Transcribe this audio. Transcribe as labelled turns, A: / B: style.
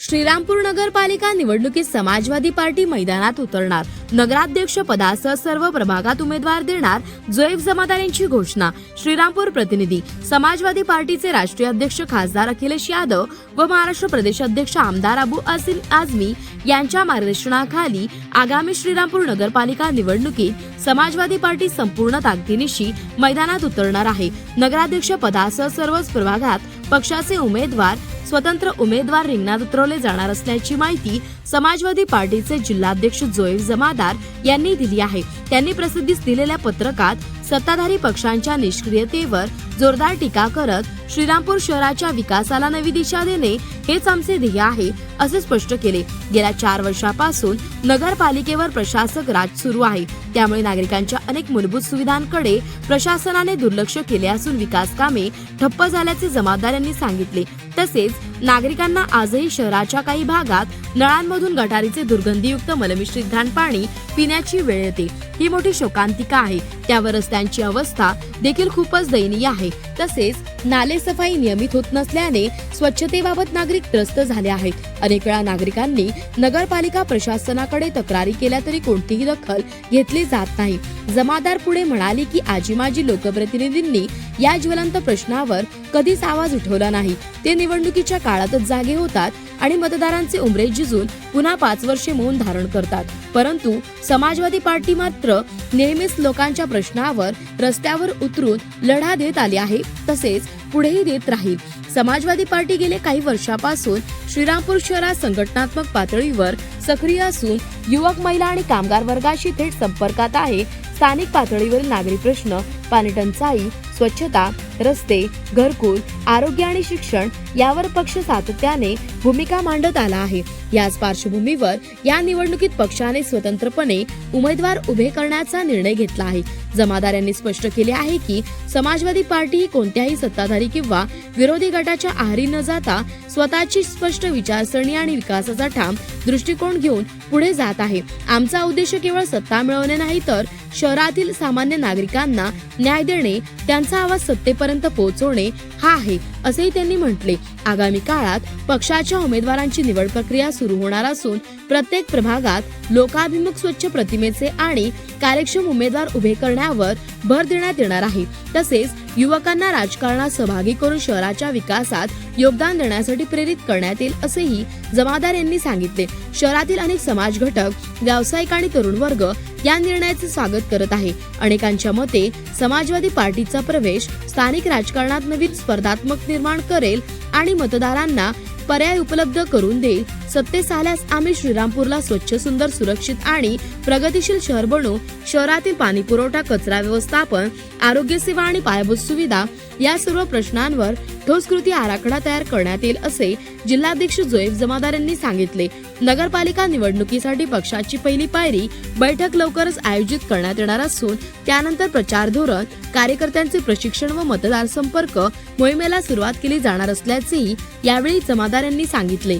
A: श्रीरामपूर नगरपालिका निवडणुकीत समाजवादी पार्टी मैदानात उतरणार. नगराध्यक्ष पदासह सर्व प्रभागात उमेदवार देणार जोएफ जमादार यांची घोषणा. श्रीरामपूर प्रतिनिधी समाजवादी पार्टीचे राष्ट्रीय अध्यक्ष खासदार अखिलेश यादव व महाराष्ट्र प्रदेश अध्यक्ष आमदार अबू असिम आझमी यांच्या मार्गदर्शनाखाली आगामी श्रीरामपूर नगरपालिका निवडणुकीत समाजवादी पार्टी संपूर्ण ताकदीनिशी मैदानात उतरणार आहे. नगराध्यक्ष पदासह सर्वच प्रभागात पक्षाचे उमेदवार स्वतंत्र उमेदवार रिंगणात उतरवले जाणार असल्याची माहिती समाजवादी पार्टीचे जिल्हाध्यक्ष जोएफ जमादार यांनी दिली आहे. त्यांनी प्रसिद्धीस दिलेल्या पत्रकात सत्ताधारी पक्षांच्या निष्क्रियतेवर जोरदार टीका करत श्रीरामपूर शहराच्या विकासाला नवी दिशा देणे हेच आमचे ध्येय आहे असे स्पष्ट केले. गेल्या चार वर्षापासून नगरपालिकेवर प्रशासक राज सुरू आहे. त्यामुळे नागरिकांच्या अनेक मूलभूत सुविधांकडे प्रशासनाने दुर्लक्ष केले असून विकास कामे ठप्प झाल्याचे जमादार यांनी सांगितले. तसेच नागरिकांना आजही शहराच्या काही भागात नळांमधून गटारीचे दुर्गंधीयुक्त मलमिश्रित घाण पाणी पिण्याची वेळ येते. ही मोठी शोकांतिका आहे. त्यावर रस्त्यांची अवस्था देखील खूपच दयनीय आहे. तसेच नाले सफाई नियमित होत नसल्याने स्वच्छतेबाबत नागरिक त्रस्त झाले आहेत. अनेक वेळा नागरिकांनी नगरपालिका प्रशासनाकडे तक्रारी केल्या तरी कोणतीही दखल घेतली जात नाही. जमादार पुढे म्हणाले की आजी माजी लोकप्रतिनिधींनी या ज्वलंत प्रश्नावर कधीच आवाज उठवला नाही. ते निवडणुकीच्या काळातच जागे होतात आणि मतदारांचे उमरे जिजून पुन्हा पाच वर्षे मौन धारण करतात. परंतु समाजवादी पार्टी मात्र नेहमीच लोकांच्या प्रश्नावर रस्त्यावर उतरून लढा देत आली आहे तसेच पुढेही देत राहील. समाजवादी पार्टी गेले काही वर्षापासून श्रीरामपूर शहरात संघटनात्मक पातळीवर सक्रिय असून युवक महिला आणि कामगार वर्गाशी थेट संपर्कात आहे स्थानिक पातळीवरील नागरी प्रश्न पाणी टंचाई स्वच्छता रस्ते घरकुल आरोग्य आणि शिक्षण यावर पक्ष सातत्याने भूमिका मांडत आला आहे. याच पार्श्वभूमीवर या निवडणुकीत पक्षाने स्वतंत्रपणे उमेदवार उभे करण्याचा निर्णय घेतला आहे. जमादार यांनी स्पष्ट केले आहे की समाजवादी पार्टी ही कोणत्याही सत्ताधारी किंवा विरोधी गटाच्या आहारी न जाता स्वतःची स्पष्ट विचारसरणी आणि विकासाचा ठाम दृष्टिकोन घेऊन पुढे जात आहे. आमचा उद्देश केवळ सत्ता मिळवणे नाही तर शहरातील सामान्य नागरिकांना न्याय देणे त्यांचा आवाज सत्तेपर्यंत पोहोचवणे हा आहे असेही त्यांनी म्हटले. आगामी काळात पक्षाच्या उमेदवारांची निवड प्रक्रिया सुरू होणार असून प्रत्येक प्रभागात लोकाभिमुख स्वच्छ प्रतिमेचे आणि कार्यक्षम उमेदवार उभे करण्यावर भर देण्यात येणार आहे. तसेच युवकांना राजकारणात सहभागी करून शहराच्या विकासात योगदान देण्यासाठी प्रेरित करण्यात येईल असेही जमादार यांनी सांगितले. शहरातील अनेक समाज घटक व्यावसायिक आणि तरुण वर्ग या निर्णयाचे स्वागत करत आहे. अनेकांच्या मते समाजवादी पार्टीचा प्रवेश स्थानिक राजकारणात नवीन स्पर्धात्मक निर्माण करेल आणि मतदारांना पर्याय उपलब्ध करून देईल. सत्तेस आल्यास आम्ही श्रीरामपूरला स्वच्छ सुंदर सुरक्षित आणि प्रगतीशील शहर बनवू शहरातील पाणी पुरवठा कचरा व्यवस्थापन आरोग्य सेवा आणि पायाभूत सुविधा या सर्व प्रश्नांवर ठोस कृती आराखडा तयार करण्यात येईल असे जिल्हाध्यक्ष जोएफ जमादार यांनी सांगितले. नगरपालिका निवडणुकीसाठी पक्षाची पहिली पायरी बैठक लवकरच आयोजित करण्यात येणार असून त्यानंतर प्रचार धोरण कार्यकर्त्यांचे प्रशिक्षण व मतदार संपर्क मोहिमेला सुरुवात केली जाणार असल्याचेही यावेळी जमादार यांनी सांगितले.